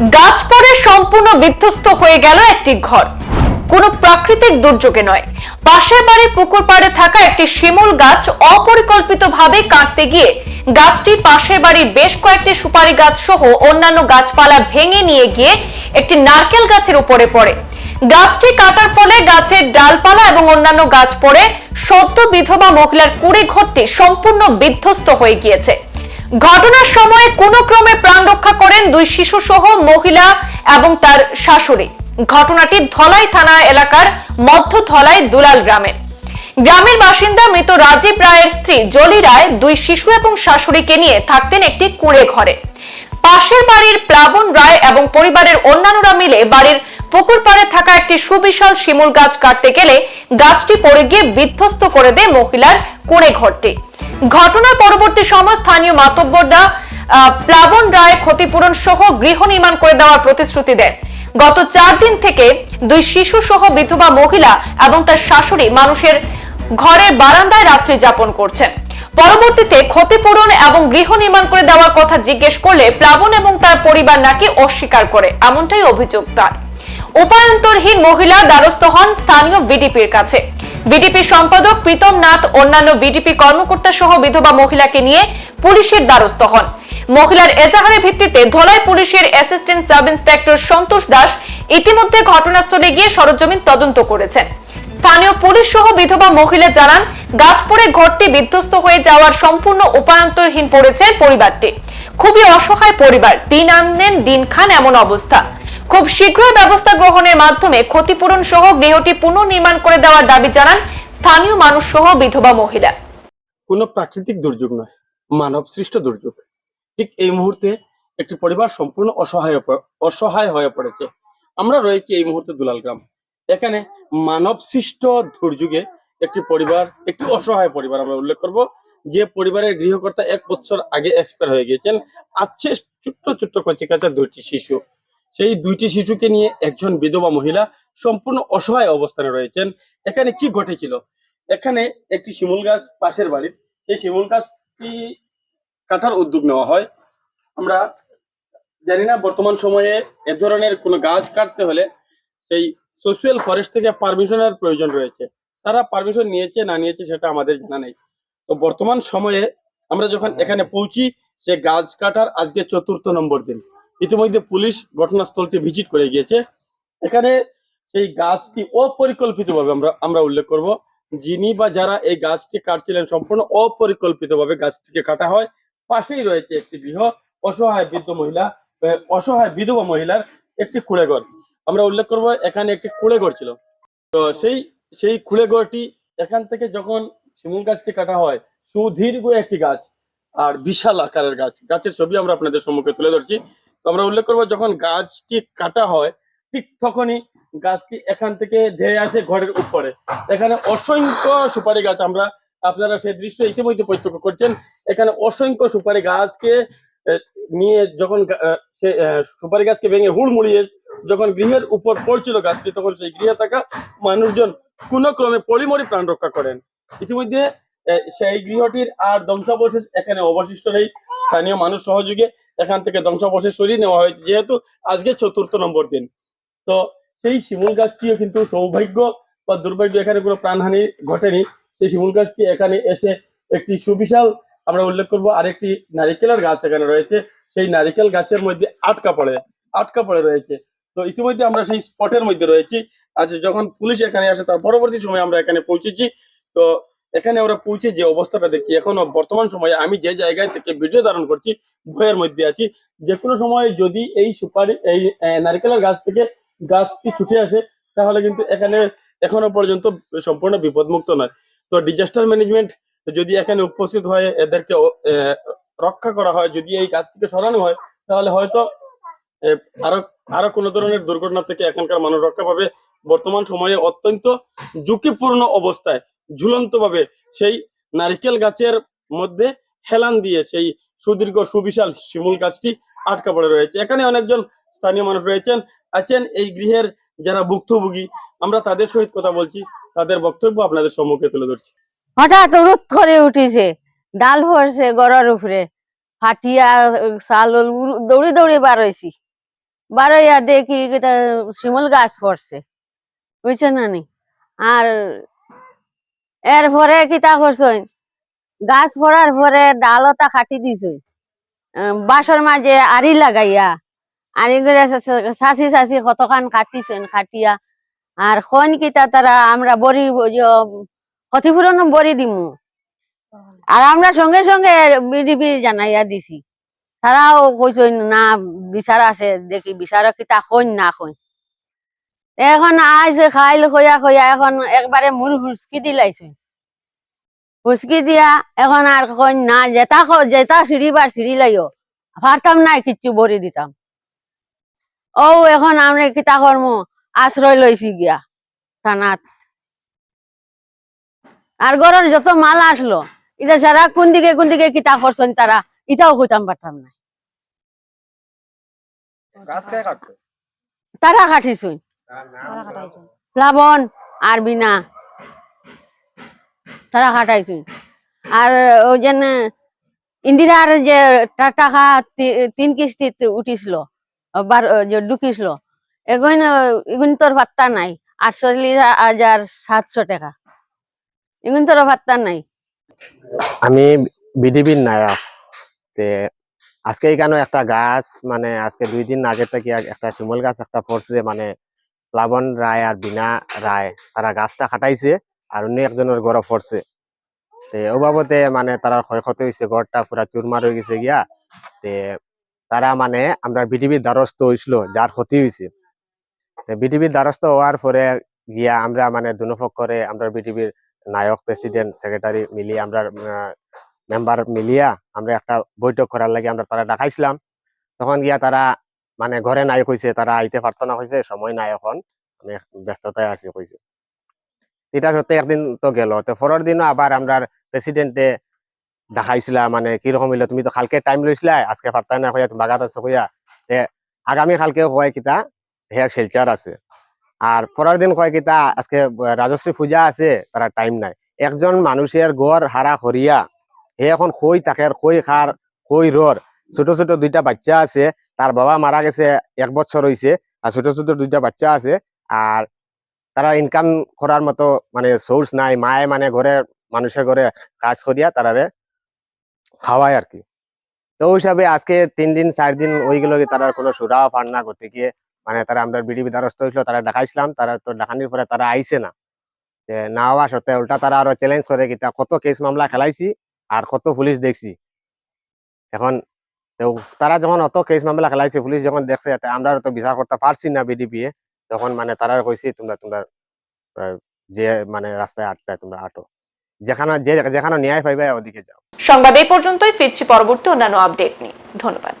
গাছ পড়ে সম্পূর্ণ বিধ্বস্ত হয়ে গেল একটি ঘর। কোনো প্রাকৃতিক দুর্যোগে নয়। পাশের বাড়ি পুকুর পাড়ে থাকা একটি শিমুল গাছ অপরিকল্পিতভাবে কাটতে গিয়ে গাছটি পাশের বাড়ির বেশ কয়েকটি সুপারি গাছ সহ অন্যান্য গাছপালা ভেঙে নিয়ে গিয়ে একটি নারকেল গাছের উপরে পড়ে। গাছটি কাটার ফলে গাছের ডালপালা এবং অন্যান্য গাছ পড়ে সদ্য বিধবা মহিলার কুড়ে ঘরটি সম্পূর্ণ বিধ্বস্ত হয়ে গিয়েছে। ঘটনার সময়ে কোনো ক্রমে প্রাণ রক্ষা করেন দুই শিশু সহ মহিলা এবং তার শাশুড়ি। ঘটনাটি ধলাই থানা এলাকার মধ্য ধলাই দুলাল গ্রামের। গ্রামের বাসিন্দা মৃত রাজীব রায়ের স্ত্রী জলি রায় দুই শিশু এবং শাশুড়িকে নিয়ে থাকতেন একটি কুড়ে ঘরে। পাশের বাড়ির প্লাবন রায় এবং পরিবারের অন্যান্যরা মিলে বাড়ির পুকুর পাড়ে থাকা একটি সুবিশাল শিমুল গাছ কাটতে গেলে গাছটি পড়ে গিয়ে বিধ্বস্ত করে দেয় মহিলার কুড়ে ঘরটি। ঘটনার পরবর্তী সময় স্থানীয় মাতব্বররা প্লাবন রায় ক্ষতিপূরণ সহ গৃহ নির্মাণ করে দেওয়ার প্রতিশ্রুতি দেন। গত চার দিন থেকে দুই শিশু সহ বিধবা মহিলা এবং তার শাশুড়ি মানুষের ঘরের বারান্দায় রাত্রি যাপন করছেন। পরবর্তীতে ক্ষতিপূরণ এবং গৃহ নির্মাণ করে দেওয়ার কথা জিজ্ঞেস করলে প্লাবন এবং তার পরিবার নাকি অস্বীকার করে, এমনটাই অভিযোগ তার। উপায়ন্তরহীন মহিলা দ্বারস্থ হন স্থানীয় বিডিপির কাছে। বিডিপি সম্পাদক প্রীতম নাথ, অন্যান্য বিডিপি কর্মকর্তা সহ বিধবা মহিলাকে নিয়ে পুলিশের দ্বারস্থ হন। মহিলার এজাহারের ভিত্তিতে ধলাই পুলিশের assistant sub inspector Santosh Das ইতিমধ্যে ঘটনাস্থলে গিয়ে সরজমিন তদন্ত করেছেন। স্থানীয় পুলিশ সহ বিধবা মহিলা জানান গাছ পড়ে ঘরটি বিধ্বস্ত হয়ে যাওয়ার সম্পূর্ণ উপায়ন্তরহীন পড়েছে পরিবারটি। খুবই অসহায় পরিবার, দিন আনেন, দিন খান এমন অবস্থা। খুব শীঘ্রই ব্যবস্থা গ্রহণের মাধ্যমে ক্ষতিপূরণ সহ গৃহটি পুনর্নির্মাণ করে দেওয়ার দাবি জানান স্থানীয় মানুষ সহ বিধবা মহিলা। কোনো প্রাকৃতিক দুর্যোগ নয়, মানব সৃষ্ট দুর্যোগ। ঠিক এই মুহূর্তে একটি পরিবার সম্পূর্ণ অসহায় অসহায় হয়ে পড়েছে। আমরা রয়েছি এই মুহূর্তে দুলাল গ্রাম। এখানে মানব সৃষ্ট দুর্যোগে একটি পরিবার, একটি অসহায় পরিবার আমরা উল্লেখ করব, যে পরিবারের গৃহকর্তা এক বছর আগে এক্সপায়ার হয়ে গিয়েছেন। আছে ছোট্ট ছোট্ট কচি কাচা দুইটি শিশু। সেই দুইটি শিশুকে নিয়ে একজন বিধবা মহিলা সম্পূর্ণ অসহায় অবস্থানে রয়েছেন। এখানে কি ঘটেছিল? এখানে একটি শিমুল গাছ পাশের বাড়ির। সেই শিমুল গাছটি কাটার উদ্যোগ নেওয়া হয়। আমরা জানি না, বর্তমান সময়ে এ ধরনের কোনো গাছ কাটতে হলে সেই সোশ্যাল ফরেস্ট থেকে পারমিশনের প্রয়োজন রয়েছে। তারা পারমিশন নিয়েছে, না নিয়েছে সেটা আমাদের জানা নেই। তো বর্তমান সময়ে আমরা যখন এখানে পৌঁছি, সে গাছ কাটার আজকে চতুর্থ নম্বর দিন। ইতিমধ্যে পুলিশ ঘটনাস্থলটি ভিজিট করে গিয়েছে। এখানে সেই গাছটি অপরিকল্পিতভাবে আমরা আমরা উল্লেখ করব। যিনি বা যারা এই গাছটি কাটছিলেন সম্পূর্ণ অপরিকল্পিতভাবে গাছটিকে কাটা হয়। পাশেই রয়েছে একটি গৃহ, অসহায় বৃদ্ধ মহিলা অসহায় বিধবা মহিলার একটি কুড়ে ঘর আমরা উল্লেখ করব, এখানে একটি কুড়ে ঘর ছিল। তো সেই সেই কুড়ে ঘরটি এখান থেকে যখন শিমুল গাছটি কাটা হয়, সুদীর্ঘ একটি গাছ, আর বিশাল আকারের গাছ। গাছের ছবি আমরা আপনাদের সম্মুখে তুলে ধরছি। তো আমরা উল্লেখ করব যখন গাছটি কাটা হয়, ঠিক তখনই গাছটি এখান থেকে ধেয়ে আসে ঘরের উপরে। এখানে অসংখ্য সুপারি গাছ আমরা আপনারা সে দৃশ্য ইতিমধ্যে প্রত্যক্ষ করছেন। এখানে অসংখ্য সুপারি গাছকে নিয়ে যখন সে সুপারি গাছকে ভেঙে হুড়মুড়িয়ে যখন গৃহের উপর পড়ছিল গাছটি, তখন সেই গৃহে থাকা মানুষজন কোন ক্রমে পরিমরি প্রাণ রক্ষা করেন। ইতিমধ্যে সেই গৃহটির আর ধ্বংসাবশেষ এখানে অবশিষ্ট নেই। স্থানীয় মানুষ সহযোগে এখান থেকে ধ্বংসাবশেষ সরিয়ে নেওয়া হয়েছে, যেহেতু আজকে চতুর্থ নম্বর দিন। তো সেই শিমুল গাছটিও কিন্তু সৌভাগ্য বা দুর্ভাগ্য, এখানে কোনো প্রাণহানি ঘটেনি। সেই শিমুল গাছটি এখানে এসে একটি সুবিশাল, আমরা উল্লেখ করব, আরেকটি নারিকেলের গাছ এখানে রয়েছে। সেই নারিকেল গাছের মধ্যে আটকা পড়ে আটকা পড়ে রয়েছে। তো ইতিমধ্যে আমরা সেই স্পটের মধ্যে রয়েছি। আচ্ছা যখন পুলিশ এখানে আসে, তার পরবর্তী সময় আমরা এখানে পৌঁছেছি। তো এখানে আমরা পৌঁছে যে অবস্থাটা দেখছি, এখনও বর্তমান সময়ে আমি যে জায়গায় থেকে ভিডিও ধারণ করছি, ভয়ের মধ্যে আছি। যে কোনো সময় যদি এই সুপারি, এই নারকেলের গাছ থেকে গাছটি ছুটে আসে, তাহলে কিন্তু এখানে এখনও পর্যন্ত সম্পূর্ণ বিপদমুক্ত নয়। তো ডিজাস্টার ম্যানেজমেন্ট যদি এখানে উপস্থিত হয়, এদেরকে রক্ষা করা হয়, যদি এই গাছটিকে সরানো হয়, তাহলে হয়তো আরও আরও কোনো ধরনের দুর্ঘটনা থেকে এখানকার মানুষ রক্ষা পাবে। বর্তমান সময়ে অত্যন্ত ঝুঁকিপূর্ণ অবস্থায় ঝুলন্ত ভাবে সেই নারিকেল গাছের মধ্যে হেলান দিয়ে সেই সুদীর্ঘ সুবিশাল শিমুল গাছটি আটকা পড়ে রয়েছে। এখানে অনেকজন স্থানীয় মানুষ রয়েছেন, আছেন। এই গৃহের যারা ভুক্তভোগী, আমরা তাদের সহিত কথা বলছি, তাদের বক্তব্য আপনাদের সম্মুখে তুলে ধরছি। হঠাৎ রোদ করে উঠেছে, ডাল পড়ছে গড়ার উপরে, ফাটিয়া চাল দৌড়ি দৌড়ি বার হয়েছি। বারোইয়া দেখি শিমুল গাছ পড়ছে বুঝছে না নি? আর এরপরে কিতা করছেন গাছ পড়ার পরে ডালতা কাটি দিছে বাসর মাঝে আড়ি লাগাইয়া, আড়ি করে সাসি সাসি কতখান কাটিছেন কাটিয়া, আর খন কিতা তারা আমরা বড়ি ক্ষতিপূরণ বড়ি দিমু। আর আমরা সঙ্গে সঙ্গে বিডিপি জানাইয়া দিছি। তারাও কইছেন না বিচার আছে, দেখি বিচার কিতা কইন না কইন এখন আইছে খাইল খইয়া খইয়া এখন একবারে মুর হুসকি দিলাইছে হুসকি দিয়া এখন আর কইন না যেটা খ- যেটা সিঁড়িবার সিঁড়ি লাইও। পারতাম নাই কিচ্ছু বড়ি দিতাম। ও এখন আমরা কিতা কর্ম আশ্রয় লইছি গিয়া থানাত। আর ঘরের যত মাল আসলো এটা সারা কোন দিকে কোন দিকে কিতা করছেন তারা ইটাও কইতাম পারতাম না তারা কাটিছুন প্লাবন আর বিনা তারা কাটাইছুন আর ওই যে ইন্দিরার যে টাকা তিন কিস্তিতে উঠিছিল ঢুকিছিল এগুন এগুন তোর ভাত্তা নাই আটচল্লিশ হাজার সাতশো টাকা। এগুন তোর ভাত্তা নাই। আমি বিডিবির নায়ক তে আজকে এখানে একটা গাছ মানে আজকে দুই দিন আগে থেকে একটা শিমল গাছ একটা পড়ছে মানে প্লাবন রায় আর বিনা রায়, তারা গাছটা কাটাইছে আর অন্য একজনের ঘরে পড়ছে তে ও বাবতে মানে তারা ক্ষয়ক্ষতি হয়েছে ঘরটা পুরা চুরমার হয়ে গেছে গিয়া। তে তারা মানে আমরা বিডিবির দ্বারস্থ হয়েছিল যার ক্ষতি হয়েছে বিডিবির দ্বারস্থ হওয়ার পরে গিয়া আমরা মানে দুনপক্ষ করে আমরা বিটিভির নায়ক, প্রেসিডেন্ট, সেক্রেটারি মিলিয়ে আমরা মেম্বার মিলিয়া আমরা একটা বৈঠক করার লাগে আমরা তারা ডাকাইছিলাম। তখন গিয়া তারা মানে ঘরে নাই কইছে, তারা আইতে পারতো না কইছে, সময় নাই এখন, আমি ব্যস্ততায় আছি কইছে। এটা সত্যি একদিন তো গেল, তো পরের দিনও আবার আমরা প্রেসিডেন্টে দেখাইছিলা মানে কীরকম হইল, তুমি তো কালকে টাইম লইছিলা আজকে পারতা না তুমি বাগাত আছো কইয়া, তে আগামী কালকে কয় কিতা হে শিলচার আছে। আর পরের দিন কয় কিতা, আজকে রাজশ্রী পূজা আছে তারা টাইম নাই। একজন মানুষের গড় হারা করিয়া হে এখন কই থাকে কই খার কই রর ছোট ছোট দুইটা বাচ্চা আছে তার বাবা মারা গেছে এক বছর হইছে, আর ছোট ছোট দুইটা বাচ্চা আছে, আর তারা ইনকাম করার মতো মানে সোর্স নাই, মায়ে মানে ঘরে মানুষের ঘরে কাজ করিয়া তারারে খাওয়ায় আর কি তো ওই হিসাবে আজকে তিন দিন, চার দিন ওই গেল তারা কোনো সুরাও পার না করতে গিয়ে মানে তারা আমরা বিডিবি দ্বারস্থ হয়েছিল তারা দেখাইছিলাম, তারা তো দেখানির পরে তারা আইছে না। যে না হওয়া সত্ত্বে উল্টা তারা আরও চ্যালেঞ্জ করে কিতা কত কেস মামলা খেলাইছি, আর কত পুলিশ দেখছি। এখন তো তারা যখন অত কেস মামলা খেলাইছে, পুলিশ যখন দেখছে আমরা তো বিচার করতে পারছি না বিডিপি তখন মানে তারা কইছি, তোমরা তোমরা যে মানে রাস্তায় আটটা তোমরা আটো। যেখানে, যে, যেখানে ন্যায় পাইবে, ওদিকে যাও। সংবাদ এই পর্যন্তই, ফিরছি পরবর্তী অন্যান্য আপডেট নিয়ে। ধন্যবাদ।